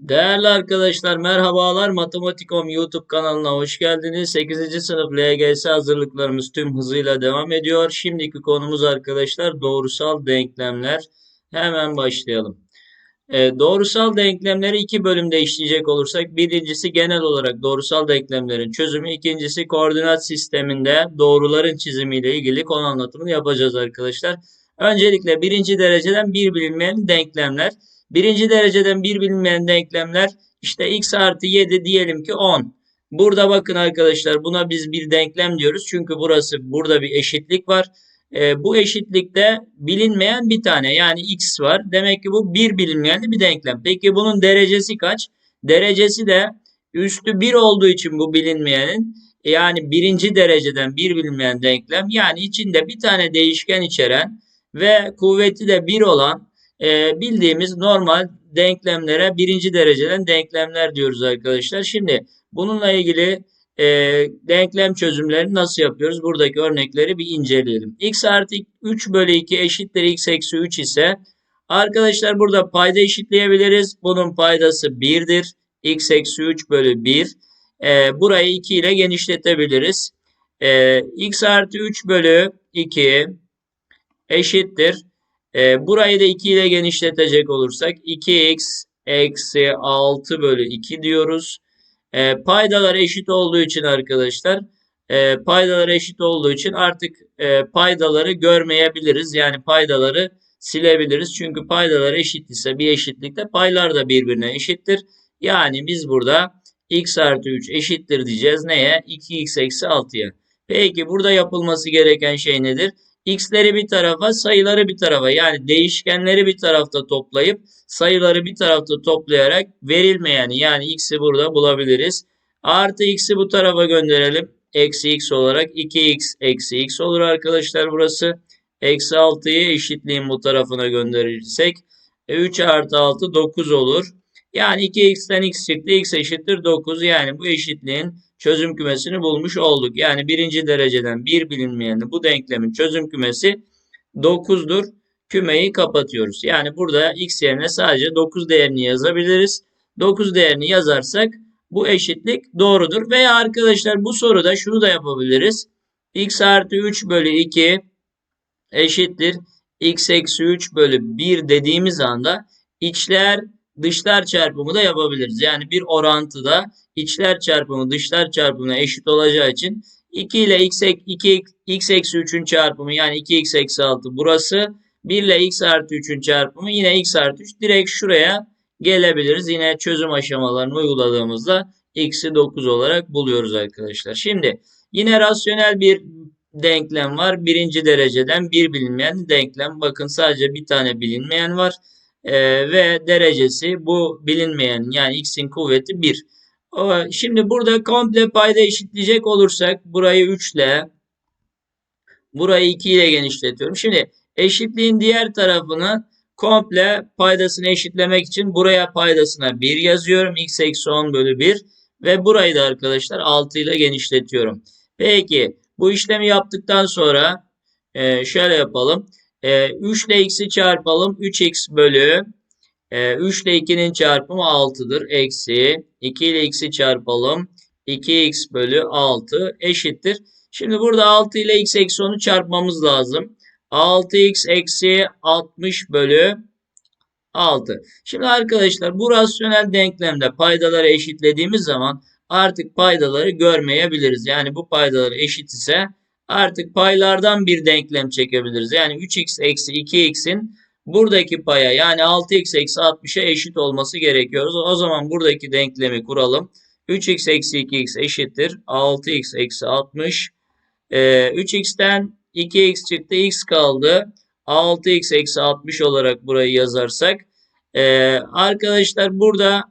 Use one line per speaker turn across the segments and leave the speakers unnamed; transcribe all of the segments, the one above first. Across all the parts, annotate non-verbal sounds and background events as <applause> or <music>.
Değerli arkadaşlar merhabalar Matematikom YouTube kanalına hoş geldiniz. 8. sınıf LGS hazırlıklarımız tüm hızıyla devam ediyor. Şimdiki konumuz arkadaşlar doğrusal denklemler. Hemen başlayalım. Ee, doğrusal denklemleri iki bölümde işleyecek olursak birincisi genel olarak doğrusal denklemlerin çözümü, ikincisi koordinat sisteminde doğruların çizimiyle ilgili konu anlatımını yapacağız arkadaşlar. Öncelikle birinci dereceden bir bilinmeyen denklemler. Birinci dereceden bir bilinmeyen denklemler işte x artı 7 diyelim ki 10. Burada bakın arkadaşlar buna biz bir denklem diyoruz. Çünkü burası burada bir eşitlik var. E, bu eşitlikte bilinmeyen bir tane yani x var. Demek ki bu bir bilinmeyen bir denklem. Peki bunun derecesi kaç? Derecesi de üstü 1 olduğu için bu bilinmeyenin yani birinci dereceden bir bilinmeyen denklem yani içinde bir tane değişken içeren ve kuvveti de 1 olan e, bildiğimiz normal denklemlere birinci dereceden denklemler diyoruz arkadaşlar. Şimdi bununla ilgili e, denklem çözümlerini nasıl yapıyoruz? Buradaki örnekleri bir inceleyelim. x artı 3 bölü 2 eşittir x eksi 3 ise arkadaşlar burada payda eşitleyebiliriz. Bunun paydası 1'dir. x eksi 3 bölü 1. E, burayı 2 ile genişletebiliriz. E, x artı 3 bölü 2 eşittir. E, burayı da 2 ile genişletecek olursak 2x eksi 6 bölü 2 diyoruz. E, paydalar eşit olduğu için arkadaşlar e, paydalar eşit olduğu için artık e, paydaları görmeyebiliriz. Yani paydaları silebiliriz. Çünkü paydalar eşit ise bir eşitlikte paylar da birbirine eşittir. Yani biz burada x artı 3 eşittir diyeceğiz. Neye? 2x eksi 6'ya. Peki burada yapılması gereken şey nedir? X'leri bir tarafa, sayıları bir tarafa yani değişkenleri bir tarafta toplayıp sayıları bir tarafta toplayarak verilmeyeni yani x'i burada bulabiliriz. Artı x'i bu tarafa gönderelim. Eksi x olarak 2x eksi x olur arkadaşlar burası. Eksi 6'yı eşitliğin bu tarafına gönderirsek 3 artı 6 9 olur. Yani 2x'ten x çıktı. x eşittir 9. Yani bu eşitliğin çözüm kümesini bulmuş olduk. Yani birinci dereceden bir bilinmeyen bu denklemin çözüm kümesi 9'dur. Kümeyi kapatıyoruz. Yani burada x yerine sadece 9 değerini yazabiliriz. 9 değerini yazarsak bu eşitlik doğrudur. Veya arkadaşlar bu soruda şunu da yapabiliriz. x artı 3 bölü 2 eşittir. x eksi 3 bölü 1 dediğimiz anda içler dışlar çarpımı da yapabiliriz. Yani bir orantıda içler çarpımı dışlar çarpımına eşit olacağı için 2 ile x, 2, x eksi 3'ün çarpımı yani 2x eksi 6 burası. 1 ile x artı 3'ün çarpımı yine x artı 3 direkt şuraya gelebiliriz. Yine çözüm aşamalarını uyguladığımızda x'i 9 olarak buluyoruz arkadaşlar. Şimdi yine rasyonel bir denklem var. Birinci dereceden bir bilinmeyen denklem. Bakın sadece bir tane bilinmeyen var. Ee, ve derecesi bu bilinmeyen yani x'in kuvveti 1. Şimdi burada komple payda eşitleyecek olursak burayı 3 ile burayı 2 ile genişletiyorum. Şimdi eşitliğin diğer tarafını komple paydasını eşitlemek için buraya paydasına 1 yazıyorum. x eksi 10 bölü 1 ve burayı da arkadaşlar 6 ile genişletiyorum. Peki bu işlemi yaptıktan sonra e, şöyle yapalım. 3 ile x'i çarpalım. 3x bölü 3 ile 2'nin çarpımı 6'dır. Eksi 2 ile x'i çarpalım. 2x bölü 6 eşittir. Şimdi burada 6 ile x eksi 10'u çarpmamız lazım. 6x eksi 60 bölü 6. Şimdi arkadaşlar bu rasyonel denklemde paydaları eşitlediğimiz zaman artık paydaları görmeyebiliriz. Yani bu paydaları eşit ise artık paylardan bir denklem çekebiliriz. Yani 3x eksi 2x'in buradaki paya yani 6x eksi 60'a eşit olması gerekiyor. O zaman buradaki denklemi kuralım. 3x eksi 2x eşittir. 6x eksi 60. Ee, 3x'ten 2x çıktı. x kaldı. 6x eksi 60 olarak burayı yazarsak. Ee, arkadaşlar burada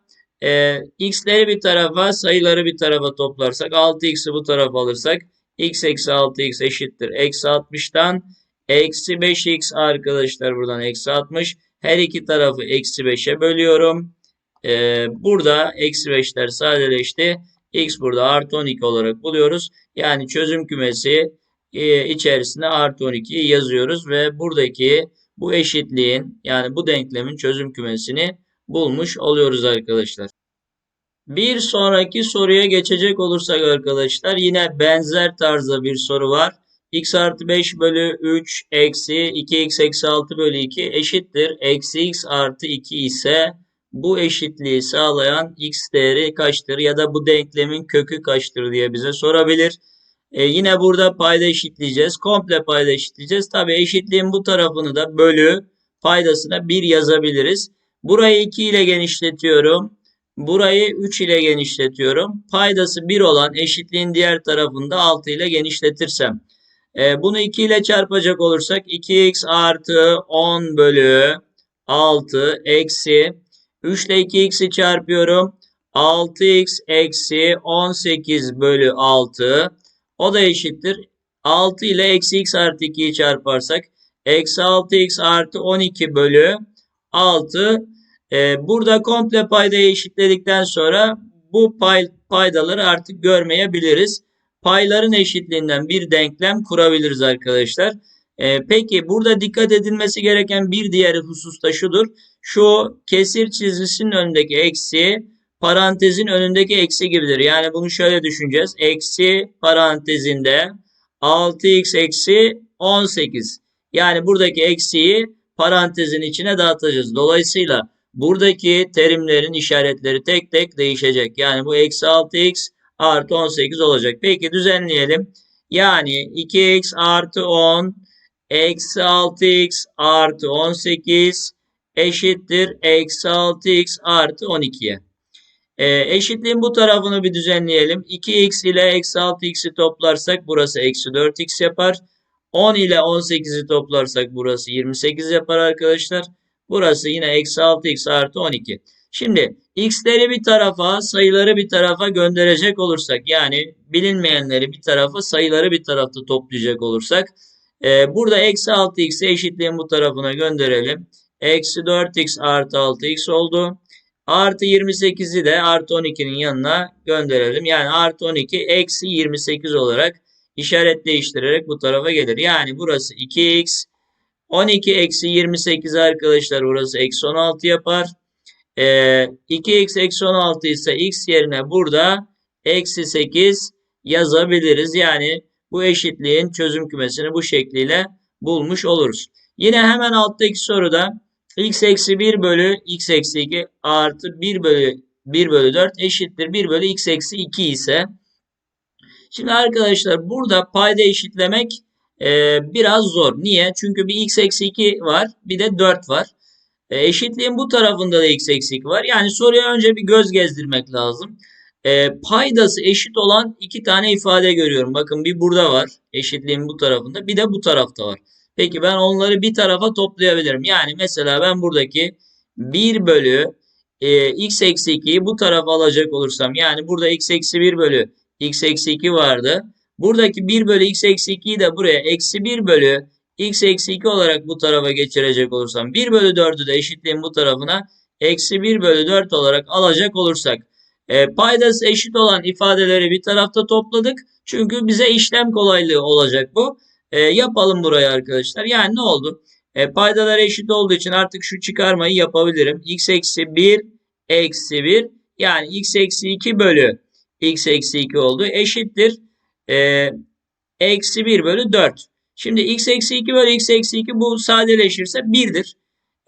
e, x'leri bir tarafa sayıları bir tarafa toplarsak 6x'i bu tarafa alırsak x eksi 6x eşittir. Eksi 60'tan eksi 5x arkadaşlar buradan eksi 60. Her iki tarafı eksi 5'e bölüyorum. Ee, burada eksi 5'ler sadeleşti. x burada artı 12 olarak buluyoruz. Yani çözüm kümesi e, içerisinde artı 12'yi yazıyoruz ve buradaki bu eşitliğin yani bu denklemin çözüm kümesini bulmuş oluyoruz arkadaşlar. Bir sonraki soruya geçecek olursak arkadaşlar yine benzer tarzda bir soru var. x artı 5 bölü 3 eksi 2x eksi 6 bölü 2 eşittir. Eksi x artı 2 ise bu eşitliği sağlayan x değeri kaçtır ya da bu denklemin kökü kaçtır diye bize sorabilir. E, yine burada payda eşitleyeceğiz. Komple payda eşitleyeceğiz. Tabi eşitliğin bu tarafını da bölü paydasına 1 yazabiliriz. Burayı 2 ile genişletiyorum. Burayı 3 ile genişletiyorum. Paydası 1 olan eşitliğin diğer tarafında 6 ile genişletirsem. E, bunu 2 ile çarpacak olursak 2x artı 10 bölü 6 eksi 3 ile 2x'i çarpıyorum. 6x eksi 18 bölü 6. O da eşittir. 6 ile eksi x artı 2'yi çarparsak. Eksi 6x artı 12 bölü 6. Ee, burada komple paydayı eşitledikten sonra bu pay, paydaları artık görmeyebiliriz. Payların eşitliğinden bir denklem kurabiliriz arkadaşlar. Ee, peki burada dikkat edilmesi gereken bir diğer husus da şudur. Şu kesir çizgisinin önündeki eksi parantezin önündeki eksi gibidir. Yani bunu şöyle düşüneceğiz. Eksi parantezinde 6x eksi 18. Yani buradaki eksiyi parantezin içine dağıtacağız. Dolayısıyla buradaki terimlerin işaretleri tek tek değişecek. Yani bu eksi 6x artı 18 olacak. Peki düzenleyelim. Yani 2x artı 10 eksi 6x artı 18 eşittir eksi 6x artı 12'ye. E, eşitliğin bu tarafını bir düzenleyelim. 2x ile eksi 6x'i toplarsak burası eksi 4x yapar. 10 ile 18'i toplarsak burası 28 yapar arkadaşlar. Burası yine eksi 6x artı 12. Şimdi x'leri bir tarafa sayıları bir tarafa gönderecek olursak yani bilinmeyenleri bir tarafa sayıları bir tarafta toplayacak olursak e, burada eksi 6x'i eşitliğin bu tarafına gönderelim. Eksi 4x artı 6x oldu. Artı 28'i de artı 12'nin yanına gönderelim. Yani artı 12 eksi 28 olarak işaret değiştirerek bu tarafa gelir. Yani burası 2x. 12 eksi 28 arkadaşlar burası eksi 16 yapar. Ee, 2x eksi 16 ise x yerine burada eksi 8 yazabiliriz. Yani bu eşitliğin çözüm kümesini bu şekliyle bulmuş oluruz. Yine hemen alttaki soruda x eksi 1 bölü x eksi 2 artı 1 bölü 1 bölü 4 eşittir 1 bölü x eksi 2 ise şimdi arkadaşlar burada payda eşitlemek e, biraz zor. Niye? Çünkü bir x eksi 2 var bir de 4 var. E, eşitliğin bu tarafında da x eksi 2 var. Yani soruya önce bir göz gezdirmek lazım. E, paydası eşit olan iki tane ifade görüyorum. Bakın bir burada var. Eşitliğin bu tarafında. Bir de bu tarafta var. Peki ben onları bir tarafa toplayabilirim. Yani mesela ben buradaki 1 bölü e, x eksi 2'yi bu tarafa alacak olursam yani burada x eksi 1 bölü x eksi 2 vardı. Buradaki 1 bölü x eksi 2'yi de buraya eksi 1 bölü x eksi 2 olarak bu tarafa geçirecek olursam 1 bölü 4'ü de eşitliğin bu tarafına eksi 1 bölü 4 olarak alacak olursak e, paydası eşit olan ifadeleri bir tarafta topladık. Çünkü bize işlem kolaylığı olacak bu. E, yapalım burayı arkadaşlar. Yani ne oldu? E, paydalar eşit olduğu için artık şu çıkarmayı yapabilirim. x eksi 1 eksi 1 yani x eksi 2 bölü x eksi 2 oldu. Eşittir. E, eksi 1 bölü 4. Şimdi x eksi 2 bölü x eksi 2 bu sadeleşirse 1'dir.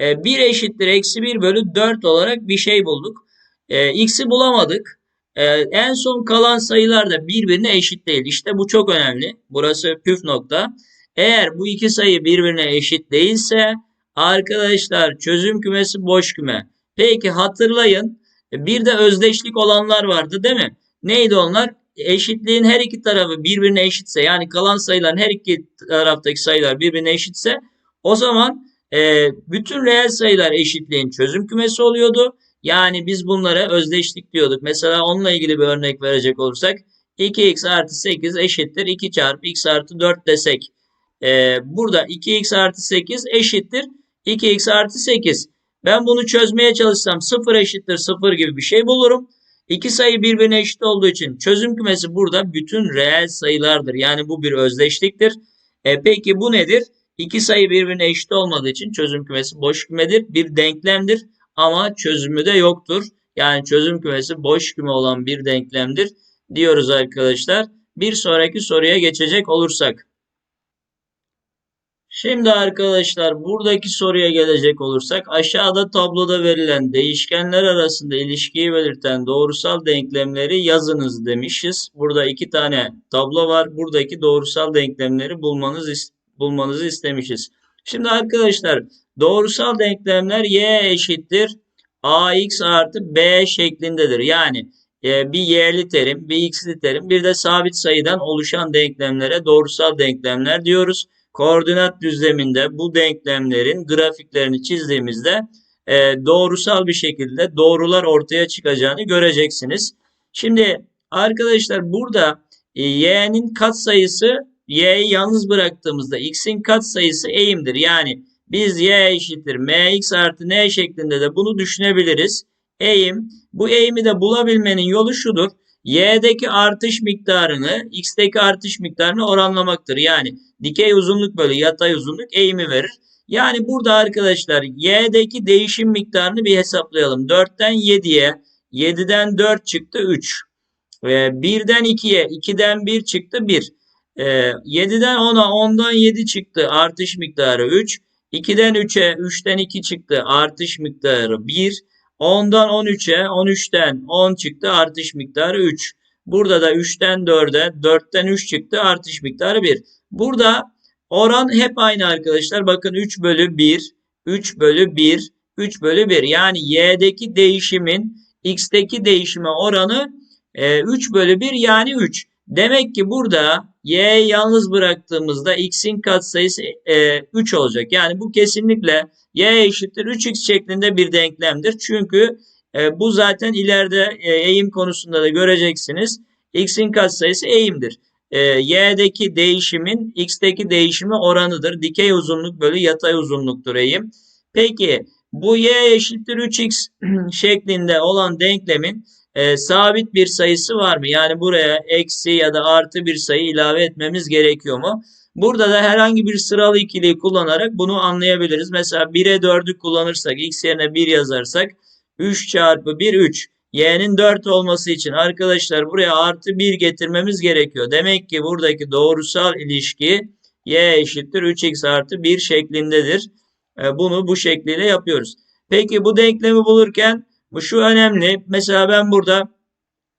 E, 1 eşittir eksi 1 bölü 4 olarak bir şey bulduk. E, x'i bulamadık. E, en son kalan sayılar da birbirine eşit değil. İşte bu çok önemli. Burası püf nokta. Eğer bu iki sayı birbirine eşit değilse arkadaşlar çözüm kümesi boş küme. Peki hatırlayın bir de özdeşlik olanlar vardı değil mi? Neydi onlar? Eşitliğin her iki tarafı birbirine eşitse yani kalan sayıların her iki taraftaki sayılar birbirine eşitse o zaman e, bütün reel sayılar eşitliğin çözüm kümesi oluyordu. Yani biz bunlara özdeşlik diyorduk. Mesela onunla ilgili bir örnek verecek olursak 2x artı 8 eşittir 2 çarpı x artı 4 desek. Ee, burada 2x artı 8 eşittir 2x artı 8. Ben bunu çözmeye çalışsam 0 eşittir 0 gibi bir şey bulurum. İki sayı birbirine eşit olduğu için çözüm kümesi burada bütün reel sayılardır. Yani bu bir özdeşliktir. E, peki bu nedir? İki sayı birbirine eşit olmadığı için çözüm kümesi boş kümedir. Bir denklemdir. ama çözümü de yoktur. Yani çözüm kümesi boş küme olan bir denklemdir diyoruz arkadaşlar. Bir sonraki soruya geçecek olursak. Şimdi arkadaşlar buradaki soruya gelecek olursak aşağıda tabloda verilen değişkenler arasında ilişkiyi belirten doğrusal denklemleri yazınız demişiz. Burada iki tane tablo var. Buradaki doğrusal denklemleri bulmanız bulmanızı istemişiz. Şimdi arkadaşlar doğrusal denklemler y eşittir ax artı b şeklindedir. Yani e, bir y'li terim, bir x'li terim, bir de sabit sayıdan oluşan denklemlere doğrusal denklemler diyoruz koordinat düzleminde bu denklemlerin grafiklerini çizdiğimizde e, doğrusal bir şekilde doğrular ortaya çıkacağını göreceksiniz. Şimdi arkadaşlar burada e, y'nin katsayısı y'yi yalnız bıraktığımızda x'in katsayısı eğimdir. Yani biz y eşittir mx artı n şeklinde de bunu düşünebiliriz. Eğim bu eğimi de bulabilmenin yolu şudur. Y'deki artış miktarını x'teki artış miktarını oranlamaktır. Yani Dikey uzunluk bölü yatay uzunluk eğimi verir. Yani burada arkadaşlar y'deki değişim miktarını bir hesaplayalım. 4'ten 7'ye 7'den 4 çıktı 3. E, 1'den 2'ye 2'den 1 çıktı 1. E, 7'den 10'a 10'dan 7 çıktı artış miktarı 3. 2'den 3'e 3'ten 2 çıktı artış miktarı 1. 10'dan 13'e 13'ten 10 çıktı artış miktarı 3. Burada da 3'ten 4'e 4'ten 3 çıktı artış miktarı 1. Burada oran hep aynı arkadaşlar. Bakın 3 bölü 1, 3 bölü 1, 3 bölü 1. Yani y'deki değişimin x'teki değişime oranı e, 3 bölü 1 yani 3. Demek ki burada y'yi yalnız bıraktığımızda x'in katsayısı e, 3 olacak. Yani bu kesinlikle y eşittir 3x şeklinde bir denklemdir. Çünkü e, bu zaten ileride e, eğim konusunda da göreceksiniz. x'in katsayısı eğimdir e, y'deki değişimin x'teki değişimi oranıdır. Dikey uzunluk bölü yatay uzunluktur eğim. Peki bu y eşittir 3x <clears throat> şeklinde olan denklemin e, sabit bir sayısı var mı? Yani buraya eksi ya da artı bir sayı ilave etmemiz gerekiyor mu? Burada da herhangi bir sıralı ikiliyi kullanarak bunu anlayabiliriz. Mesela 1'e 4'ü kullanırsak x yerine 1 yazarsak 3 çarpı 1 3 y'nin 4 olması için arkadaşlar buraya artı 1 getirmemiz gerekiyor. Demek ki buradaki doğrusal ilişki y eşittir 3x artı 1 şeklindedir. E, bunu bu şekliyle yapıyoruz. Peki bu denklemi bulurken bu şu önemli. Mesela ben burada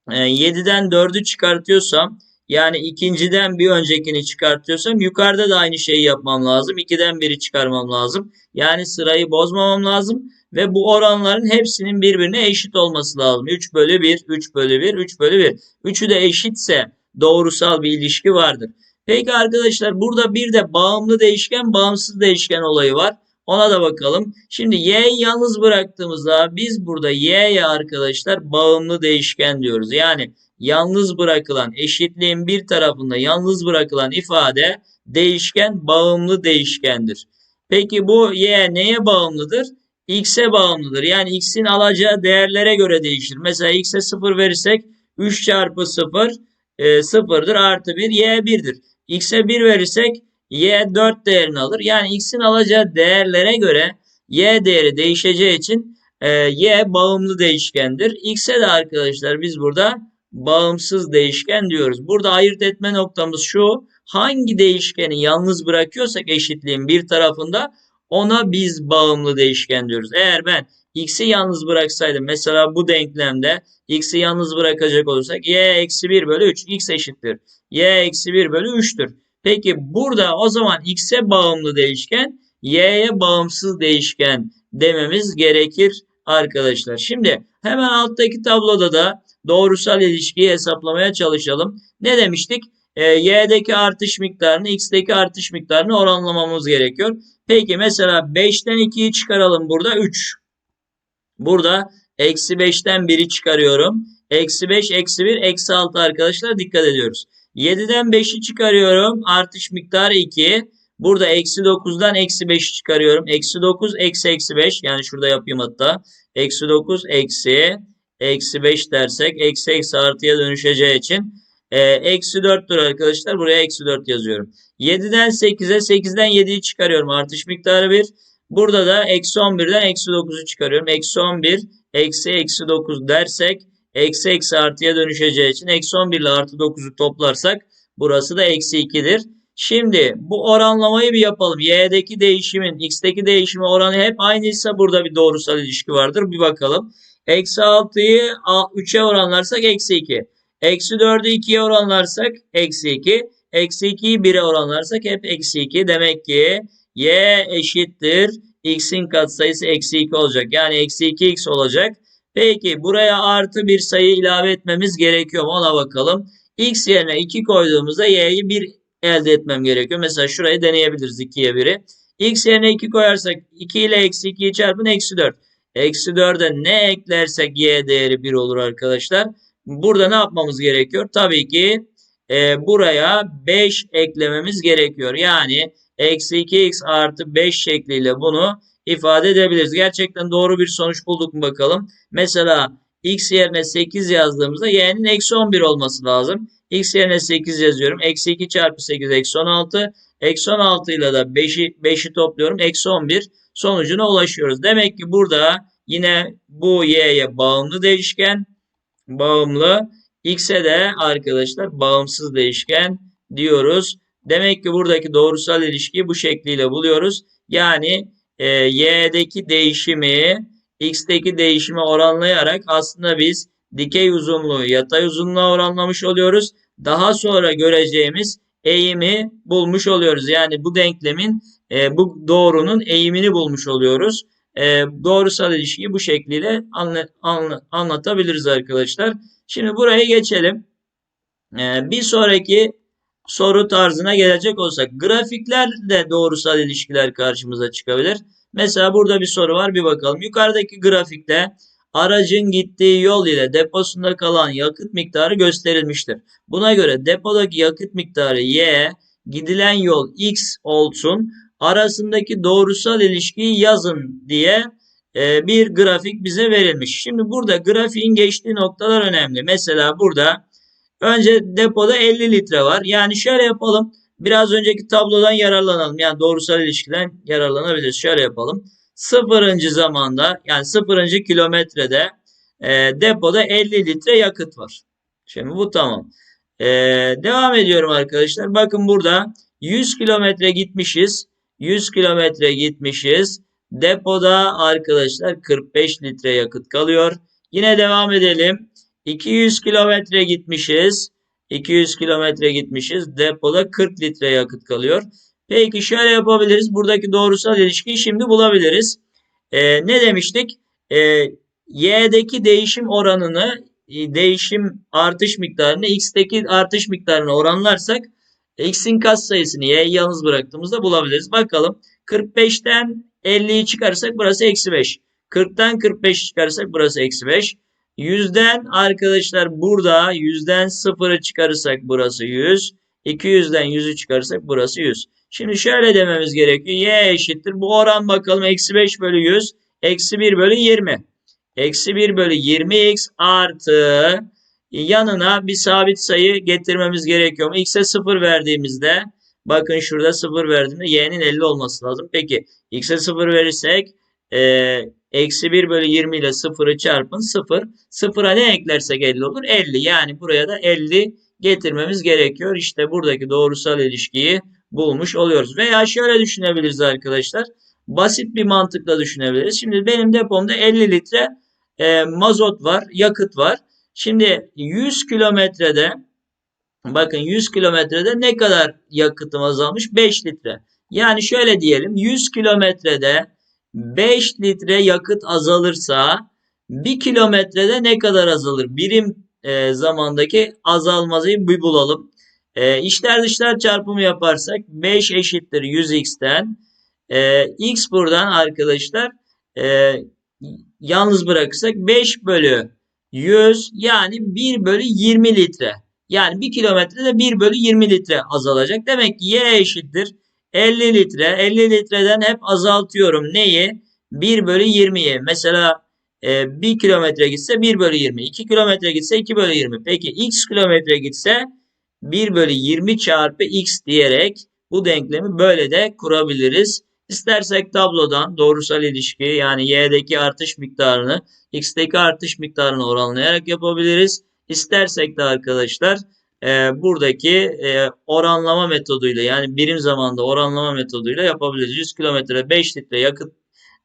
7'den e, 4'ü çıkartıyorsam yani ikinciden bir öncekini çıkartıyorsam yukarıda da aynı şeyi yapmam lazım. 2'den 1'i çıkarmam lazım. Yani sırayı bozmamam lazım. Ve bu oranların hepsinin birbirine eşit olması lazım. 3 bölü 1, 3 bölü 1, 3 bölü 1. Üçü de eşitse doğrusal bir ilişki vardır. Peki arkadaşlar burada bir de bağımlı değişken, bağımsız değişken olayı var. Ona da bakalım. Şimdi y'yi yalnız bıraktığımızda biz burada y'ye arkadaşlar bağımlı değişken diyoruz. Yani yalnız bırakılan eşitliğin bir tarafında yalnız bırakılan ifade değişken bağımlı değişkendir. Peki bu y neye bağımlıdır? x'e bağımlıdır. Yani x'in alacağı değerlere göre değişir. Mesela x'e 0 verirsek 3 çarpı 0 e, 0'dır artı 1 y 1'dir. x'e 1 verirsek y 4 değerini alır. Yani x'in alacağı değerlere göre y değeri değişeceği için e, y bağımlı değişkendir. x'e de arkadaşlar biz burada bağımsız değişken diyoruz. Burada ayırt etme noktamız şu. Hangi değişkeni yalnız bırakıyorsak eşitliğin bir tarafında ona biz bağımlı değişken diyoruz. Eğer ben x'i yalnız bıraksaydım mesela bu denklemde x'i yalnız bırakacak olursak y eksi 1 bölü 3 x eşittir. y eksi 1 bölü 3'tür. Peki burada o zaman x'e bağımlı değişken y'ye bağımsız değişken dememiz gerekir arkadaşlar. Şimdi hemen alttaki tabloda da doğrusal ilişkiyi hesaplamaya çalışalım. Ne demiştik? E, y'deki artış miktarını x'deki artış miktarını oranlamamız gerekiyor. Peki mesela 5'ten 2'yi çıkaralım burada 3. Burada eksi 5'ten 1'i çıkarıyorum. Eksi 5, eksi 1, eksi 6 arkadaşlar dikkat ediyoruz. 7'den 5'i çıkarıyorum. Artış miktarı 2. Burada eksi 9'dan eksi 5'i çıkarıyorum. Eksi 9, eksi eksi 5. Yani şurada yapayım hatta. Eksi 9, eksi, eksi 5 dersek eksi eksi artıya dönüşeceği için e, eksi 4'tür arkadaşlar. Buraya eksi 4 yazıyorum. 7'den 8'e 8'den 7'yi çıkarıyorum. Artış miktarı 1. Burada da eksi 11'den eksi 9'u çıkarıyorum. Eksi 11 eksi eksi 9 dersek eksi eksi artıya dönüşeceği için eksi 11 ile artı 9'u toplarsak burası da eksi 2'dir. Şimdi bu oranlamayı bir yapalım. Y'deki değişimin x'teki değişimi oranı hep aynıysa burada bir doğrusal ilişki vardır. Bir bakalım. Eksi 6'yı 3'e oranlarsak eksi 2. Eksi 4'ü 2'ye oranlarsak eksi 2. Eksi 2'yi 1'e oranlarsak hep eksi 2. Demek ki y eşittir. x'in katsayısı eksi 2 olacak. Yani eksi 2x olacak. Peki buraya artı bir sayı ilave etmemiz gerekiyor mu? Ona bakalım. x yerine 2 koyduğumuzda y'yi 1 elde etmem gerekiyor. Mesela şurayı deneyebiliriz 2'ye 1'i. x yerine 2 koyarsak 2 ile eksi 2'yi çarpın eksi 4. Eksi 4'e ne eklersek y değeri 1 olur arkadaşlar. Burada ne yapmamız gerekiyor? Tabii ki e, buraya 5 eklememiz gerekiyor. Yani eksi 2x artı 5 şekliyle bunu ifade edebiliriz. Gerçekten doğru bir sonuç bulduk mu bakalım. Mesela x yerine 8 yazdığımızda y'nin eksi 11 olması lazım. x yerine 8 yazıyorum. Eksi 2 çarpı 8 eksi 16. Eksi 16 ile de 5'i 5'i topluyorum. Eksi 11 sonucuna ulaşıyoruz. Demek ki burada yine bu y'ye bağımlı değişken bağımlı. X'e de arkadaşlar bağımsız değişken diyoruz. Demek ki buradaki doğrusal ilişkiyi bu şekliyle buluyoruz. Yani e, y'deki değişimi x'teki değişimi oranlayarak aslında biz dikey uzunluğu yatay uzunluğa oranlamış oluyoruz. Daha sonra göreceğimiz eğimi bulmuş oluyoruz. Yani bu denklemin e, bu doğrunun eğimini bulmuş oluyoruz. E, doğrusal ilişkiyi bu şekliyle anla, anla, anlatabiliriz arkadaşlar. Şimdi buraya geçelim. E, bir sonraki soru tarzına gelecek olsak grafiklerde doğrusal ilişkiler karşımıza çıkabilir. Mesela burada bir soru var bir bakalım. Yukarıdaki grafikte aracın gittiği yol ile deposunda kalan yakıt miktarı gösterilmiştir. Buna göre depodaki yakıt miktarı y, gidilen yol x olsun. Arasındaki doğrusal ilişkiyi yazın diye bir grafik bize verilmiş. Şimdi burada grafiğin geçtiği noktalar önemli. Mesela burada önce depoda 50 litre var. Yani şöyle yapalım. Biraz önceki tablodan yararlanalım. Yani doğrusal ilişkiden yararlanabiliriz. Şöyle yapalım. Sıfırıncı zamanda yani sıfırıncı kilometrede e, depoda 50 litre yakıt var. Şimdi bu tamam. E, devam ediyorum arkadaşlar. Bakın burada 100 kilometre gitmişiz. 100 kilometre gitmişiz. Depoda arkadaşlar 45 litre yakıt kalıyor. Yine devam edelim. 200 kilometre gitmişiz. 200 kilometre gitmişiz. Depoda 40 litre yakıt kalıyor. Peki şöyle yapabiliriz. Buradaki doğrusal ilişkiyi şimdi bulabiliriz. Ee, ne demiştik? Ee, y'deki değişim oranını e, değişim artış miktarını x'teki artış miktarını oranlarsak x'in katsayısını y'yi yalnız bıraktığımızda bulabiliriz. Bakalım 45'ten 50'yi çıkarırsak burası eksi 5. 40'tan 45 çıkarırsak burası eksi 5. 100'den arkadaşlar burada 100'den 0'ı çıkarırsak burası 100. 200'den 100'ü çıkarırsak burası 100. Şimdi şöyle dememiz gerekiyor. Y eşittir. Bu oran bakalım. Eksi 5 bölü 100. Eksi 1 bölü 20. Eksi 1 bölü 20x artı yanına bir sabit sayı getirmemiz gerekiyor? X'e 0 verdiğimizde bakın şurada 0 verdiğimde y'nin 50 olması lazım. Peki x'e 0 verirsek e, eksi 1 bölü 20 ile 0'ı çarpın 0. 0'a ne eklersek 50 olur? 50. Yani buraya da 50 getirmemiz gerekiyor. İşte buradaki doğrusal ilişkiyi bulmuş oluyoruz. Veya şöyle düşünebiliriz arkadaşlar. Basit bir mantıkla düşünebiliriz. Şimdi benim depomda 50 litre e, mazot var, yakıt var. Şimdi 100 kilometrede bakın 100 kilometrede ne kadar yakıtım azalmış? 5 litre. Yani şöyle diyelim 100 kilometrede 5 litre yakıt azalırsa 1 kilometrede ne kadar azalır? Birim e, zamandaki azalmayı bir bulalım. E, içler dışlar çarpımı yaparsak 5 eşittir 100x'ten. E, x buradan arkadaşlar e, yalnız bırakırsak 5 bölü 100 yani 1 bölü 20 litre. Yani 1 kilometrede 1 bölü 20 litre azalacak. Demek ki y eşittir 50 litre. 50 litreden hep azaltıyorum. Neyi? 1 bölü 20'yi. Mesela e, 1 kilometre gitse 1 bölü 20. 2 kilometre gitse 2 bölü 20. Peki x kilometre gitse 1 bölü 20 çarpı x diyerek bu denklemi böyle de kurabiliriz İstersek tablodan doğrusal ilişki yani y'deki artış miktarını x'teki artış miktarını oranlayarak yapabiliriz. İstersek de arkadaşlar e, buradaki e, oranlama metoduyla yani birim zamanda oranlama metoduyla yapabiliriz. 100 kilometre 5 litre yakıt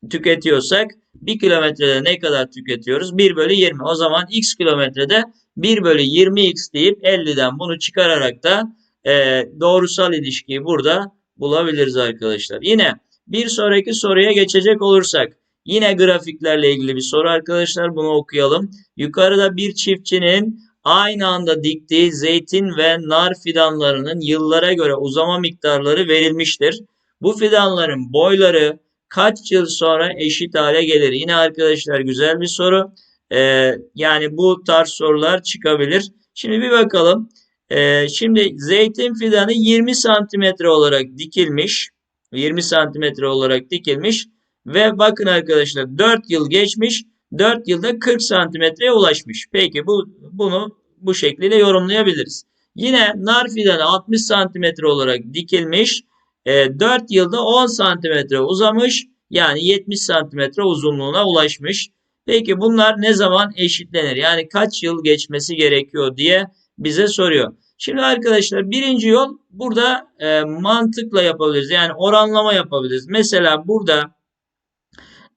tüketiyorsak 1 kilometrede ne kadar tüketiyoruz? 1 bölü 20. O zaman x kilometrede 1 bölü 20x deyip 50'den bunu çıkararak da e, doğrusal ilişkiyi burada bulabiliriz arkadaşlar. Yine bir sonraki soruya geçecek olursak yine grafiklerle ilgili bir soru arkadaşlar bunu okuyalım. Yukarıda bir çiftçinin aynı anda diktiği zeytin ve nar fidanlarının yıllara göre uzama miktarları verilmiştir. Bu fidanların boyları kaç yıl sonra eşit hale gelir? Yine arkadaşlar güzel bir soru. Ee, yani bu tarz sorular çıkabilir. Şimdi bir bakalım. Ee, şimdi zeytin fidanı 20 santimetre olarak dikilmiş. 20 santimetre olarak dikilmiş. Ve bakın arkadaşlar 4 yıl geçmiş. 4 yılda 40 santimetreye ulaşmış. Peki bu bunu bu şekilde yorumlayabiliriz. Yine nar fidanı 60 santimetre olarak dikilmiş. E, 4 yılda 10 santimetre uzamış. Yani 70 santimetre uzunluğuna ulaşmış. Peki bunlar ne zaman eşitlenir? Yani kaç yıl geçmesi gerekiyor diye bize soruyor. Şimdi arkadaşlar birinci yol burada e, mantıkla yapabiliriz. Yani oranlama yapabiliriz. Mesela burada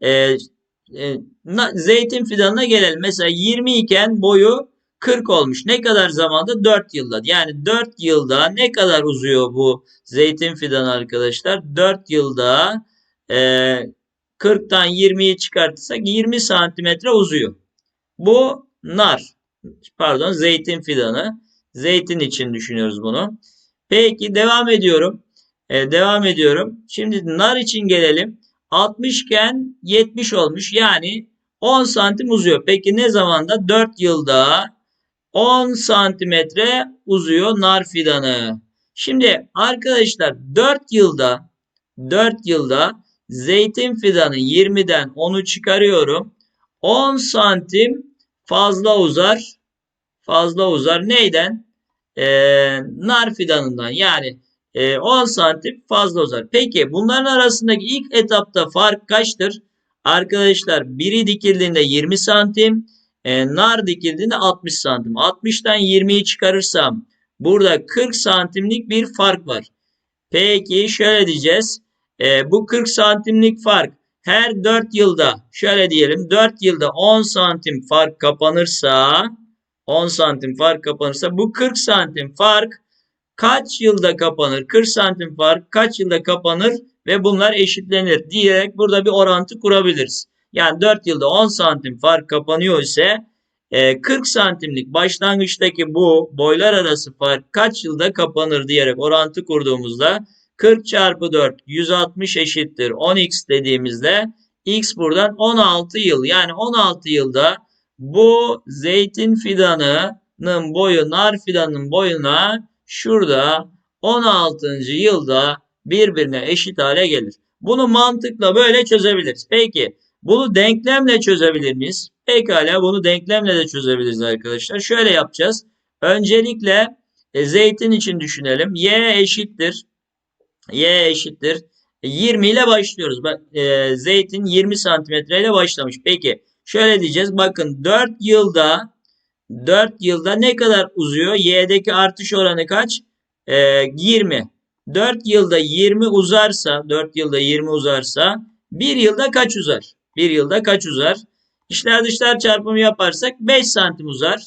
e, e, zeytin fidanına gelelim. Mesela 20 iken boyu 40 olmuş. Ne kadar zamanda? 4 yılda. Yani 4 yılda ne kadar uzuyor bu zeytin fidanı arkadaşlar? 4 yılda e, 40'tan 20'yi çıkartırsak 20 santimetre uzuyor. Bu nar. Pardon zeytin fidanı. Zeytin için düşünüyoruz bunu. Peki devam ediyorum. Ee, devam ediyorum. Şimdi nar için gelelim. 60 iken 70 olmuş. Yani 10 santim uzuyor. Peki ne zamanda? 4 yılda 10 santimetre uzuyor nar fidanı. Şimdi arkadaşlar 4 yılda 4 yılda zeytin fidanı 20'den 10'u çıkarıyorum. 10 santim fazla uzar. Fazla uzar. Neyden? Ee, nar fidanından. Yani e, 10 santim fazla uzar. Peki bunların arasındaki ilk etapta fark kaçtır? Arkadaşlar biri dikildiğinde 20 santim. E, nar dikildiğinde 60 santim. 60'tan 20'yi çıkarırsam burada 40 santimlik bir fark var. Peki şöyle diyeceğiz. E, bu 40 santimlik fark her 4 yılda şöyle diyelim 4 yılda 10 santim fark kapanırsa 10 santim fark kapanırsa bu 40 santim fark kaç yılda kapanır? 40 santim fark kaç yılda kapanır ve bunlar eşitlenir diyerek burada bir orantı kurabiliriz. Yani 4 yılda 10 santim fark kapanıyor ise 40 e, santimlik başlangıçtaki bu boylar arası fark kaç yılda kapanır diyerek orantı kurduğumuzda 40 çarpı 4 160 eşittir 10x dediğimizde x buradan 16 yıl yani 16 yılda bu zeytin fidanının boyu nar fidanının boyuna şurada 16. yılda birbirine eşit hale gelir. Bunu mantıkla böyle çözebiliriz. Peki bunu denklemle çözebilir miyiz? Pekala bunu denklemle de çözebiliriz arkadaşlar. Şöyle yapacağız. Öncelikle e, zeytin için düşünelim. Y eşittir. Y eşittir. 20 ile başlıyoruz. Bak, e, zeytin 20 santimetre ile başlamış. Peki şöyle diyeceğiz. Bakın 4 yılda 4 yılda ne kadar uzuyor? Y'deki artış oranı kaç? E, 20. 4 yılda 20 uzarsa 4 yılda 20 uzarsa 1 yılda kaç uzar? 1 yılda kaç uzar? İşler dışlar çarpımı yaparsak 5 santim uzar.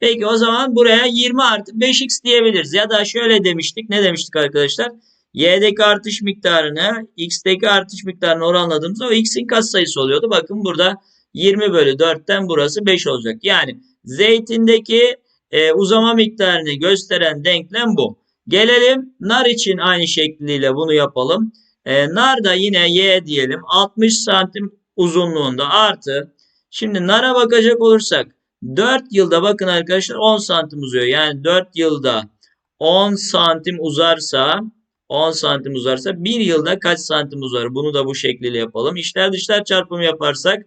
Peki o zaman buraya 20 artı 5x diyebiliriz. Ya da şöyle demiştik. Ne demiştik arkadaşlar? Y'deki artış miktarını x'teki artış miktarını oranladığımızda o x'in katsayısı oluyordu. Bakın burada 20 bölü 4'ten burası 5 olacak. Yani zeytindeki e, uzama miktarını gösteren denklem bu. Gelelim nar için aynı şekliyle bunu yapalım. E, nar da yine y diyelim 60 santim uzunluğunda artı. Şimdi nara bakacak olursak 4 yılda bakın arkadaşlar 10 santim uzuyor. Yani 4 yılda 10 santim uzarsa 10 santim uzarsa 1 yılda kaç santim uzar? Bunu da bu şekilde yapalım. İşler dışlar çarpımı yaparsak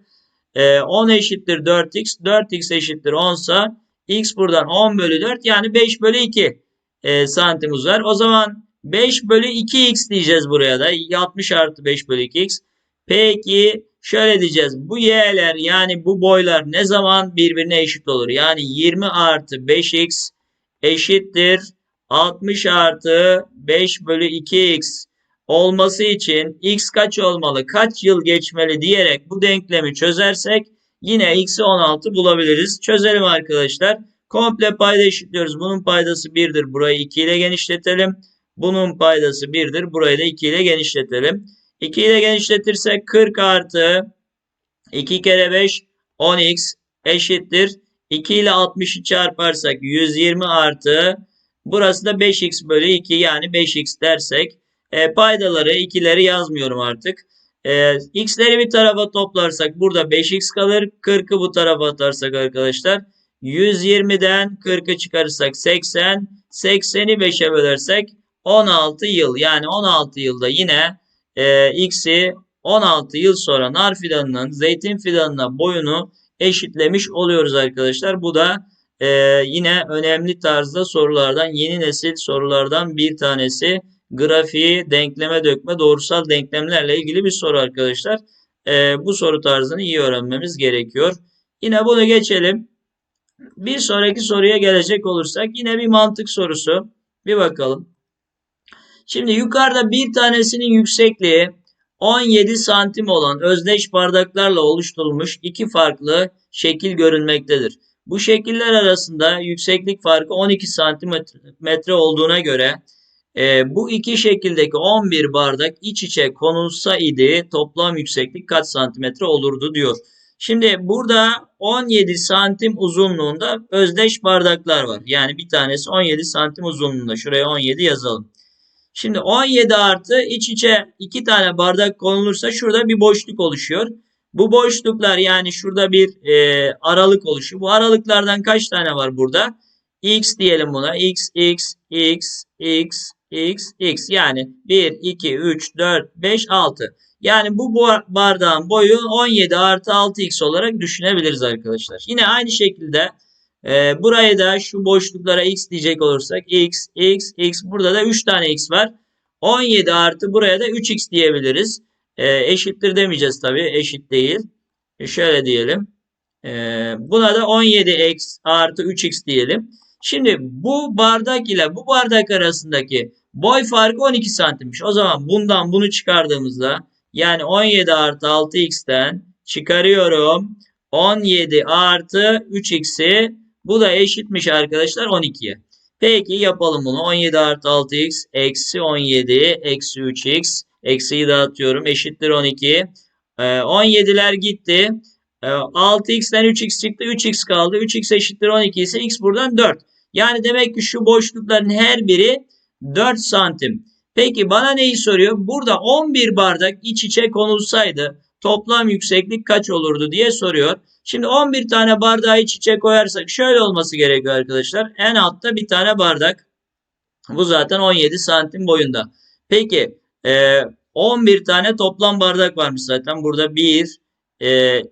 10 e, eşittir 4x. 4x eşittir 10 sa x buradan 10 bölü 4 yani 5 bölü 2 e, santim uzar. O zaman 5 bölü 2x diyeceğiz buraya da. 60 artı 5 bölü 2x. Peki şöyle diyeceğiz. Bu y'ler yani bu boylar ne zaman birbirine eşit olur? Yani 20 artı 5x eşittir 60 artı 5 bölü 2x olması için x kaç olmalı, kaç yıl geçmeli diyerek bu denklemi çözersek yine x'i 16 bulabiliriz. Çözelim arkadaşlar. Komple payda eşitliyoruz. Bunun paydası 1'dir. Burayı 2 ile genişletelim. Bunun paydası 1'dir. Burayı da 2 ile genişletelim. 2 ile genişletirsek 40 artı 2 kere 5 10x eşittir. 2 ile 60'ı çarparsak 120 artı burası da 5x bölü 2 yani 5x dersek e, paydaları ikileri yazmıyorum artık. E, x'leri bir tarafa toplarsak burada 5x kalır. 40'ı bu tarafa atarsak arkadaşlar 120'den 40'ı çıkarırsak 80. 80'i 5'e bölersek 16 yıl. Yani 16 yılda yine e, x'i 16 yıl sonra nar fidanının zeytin fidanına boyunu eşitlemiş oluyoruz arkadaşlar. Bu da e, yine önemli tarzda sorulardan yeni nesil sorulardan bir tanesi. Grafiği denkleme dökme doğrusal denklemlerle ilgili bir soru arkadaşlar. E, bu soru tarzını iyi öğrenmemiz gerekiyor. Yine bunu geçelim. Bir sonraki soruya gelecek olursak yine bir mantık sorusu. Bir bakalım. Şimdi yukarıda bir tanesinin yüksekliği 17 santim olan özdeş bardaklarla oluşturulmuş iki farklı şekil görünmektedir. Bu şekiller arasında yükseklik farkı 12 santimetre olduğuna göre e, bu iki şekildeki 11 bardak iç içe konulsaydı toplam yükseklik kaç santimetre olurdu diyor. Şimdi burada 17 santim uzunluğunda özdeş bardaklar var. Yani bir tanesi 17 santim uzunluğunda. Şuraya 17 yazalım. Şimdi 17 artı iç içe iki tane bardak konulursa şurada bir boşluk oluşuyor. Bu boşluklar yani şurada bir e, aralık oluşuyor. Bu aralıklardan kaç tane var burada? X diyelim buna. X, X, X, X, X, X. Yani 1, 2, 3, 4, 5, 6. Yani bu bardağın boyu 17 artı 6x olarak düşünebiliriz arkadaşlar. Yine aynı şekilde e, burayı da şu boşluklara x diyecek olursak x, x, x. Burada da 3 tane x var. 17 artı buraya da 3x diyebiliriz. E, eşittir demeyeceğiz tabii. Eşit değil. E, şöyle diyelim. E, buna da 17 x artı 3x diyelim. Şimdi bu bardak ile bu bardak arasındaki boy farkı 12 santimmiş. O zaman bundan bunu çıkardığımızda yani 17 artı 6x'ten çıkarıyorum. 17 artı 3x'i bu da eşitmiş arkadaşlar 12'ye. Peki yapalım bunu. 17 artı 6x eksi 17 eksi 3x eksiyi dağıtıyorum. Eşittir 12. Ee, 17'ler gitti. Ee, 6x'ten 3x çıktı. 3x kaldı. 3x eşittir 12 ise x buradan 4. Yani demek ki şu boşlukların her biri 4 santim. Peki bana neyi soruyor? Burada 11 bardak iç içe konulsaydı toplam yükseklik kaç olurdu diye soruyor. Şimdi 11 tane bardağı iç içe koyarsak şöyle olması gerekiyor arkadaşlar. En altta bir tane bardak. Bu zaten 17 santim boyunda. Peki 11 e, tane toplam bardak varmış zaten. Burada 1,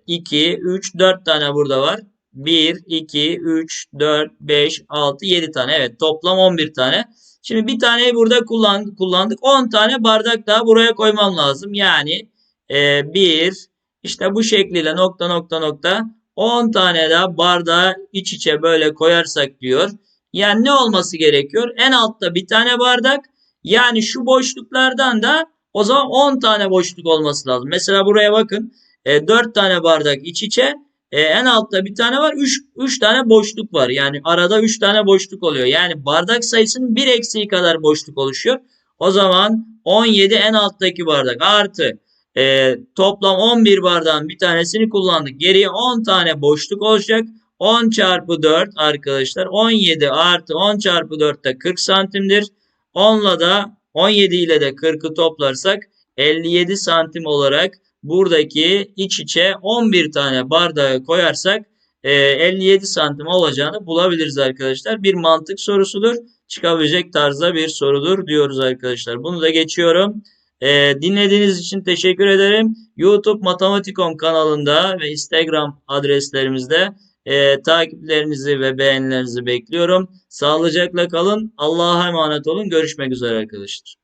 2, 3, 4 tane burada var. 1, 2, 3, 4, 5, 6, 7 tane. Evet toplam 11 tane. Şimdi bir taneyi burada kullandık. kullandık. 10 tane bardak daha buraya koymam lazım. Yani e, 1 işte bu şekliyle nokta nokta nokta 10 tane daha bardağı iç içe böyle koyarsak diyor. Yani ne olması gerekiyor? En altta bir tane bardak. Yani şu boşluklardan da o zaman 10 tane boşluk olması lazım. Mesela buraya bakın. E, 4 tane bardak iç içe. E, en altta bir tane var. 3, 3 tane boşluk var. Yani arada 3 tane boşluk oluyor. Yani bardak sayısının 1 eksiği kadar boşluk oluşuyor. O zaman 17 en alttaki bardak artı e, toplam 11 bardağın bir tanesini kullandık. Geriye 10 tane boşluk olacak. 10 çarpı 4 arkadaşlar 17 artı 10 çarpı 4 de 40 santimdir. 10 ile de 17 ile de 40'ı toplarsak 57 santim olarak buradaki iç içe 11 tane bardağı koyarsak 57 e, santim olacağını bulabiliriz arkadaşlar. Bir mantık sorusudur. Çıkabilecek tarzda bir sorudur diyoruz arkadaşlar. Bunu da geçiyorum. E, dinlediğiniz için teşekkür ederim. YouTube Matematikom kanalında ve Instagram adreslerimizde Ee, takiplerinizi ve beğenilerinizi bekliyorum. Sağlıcakla kalın. Allah'a emanet olun. Görüşmek üzere arkadaşlar.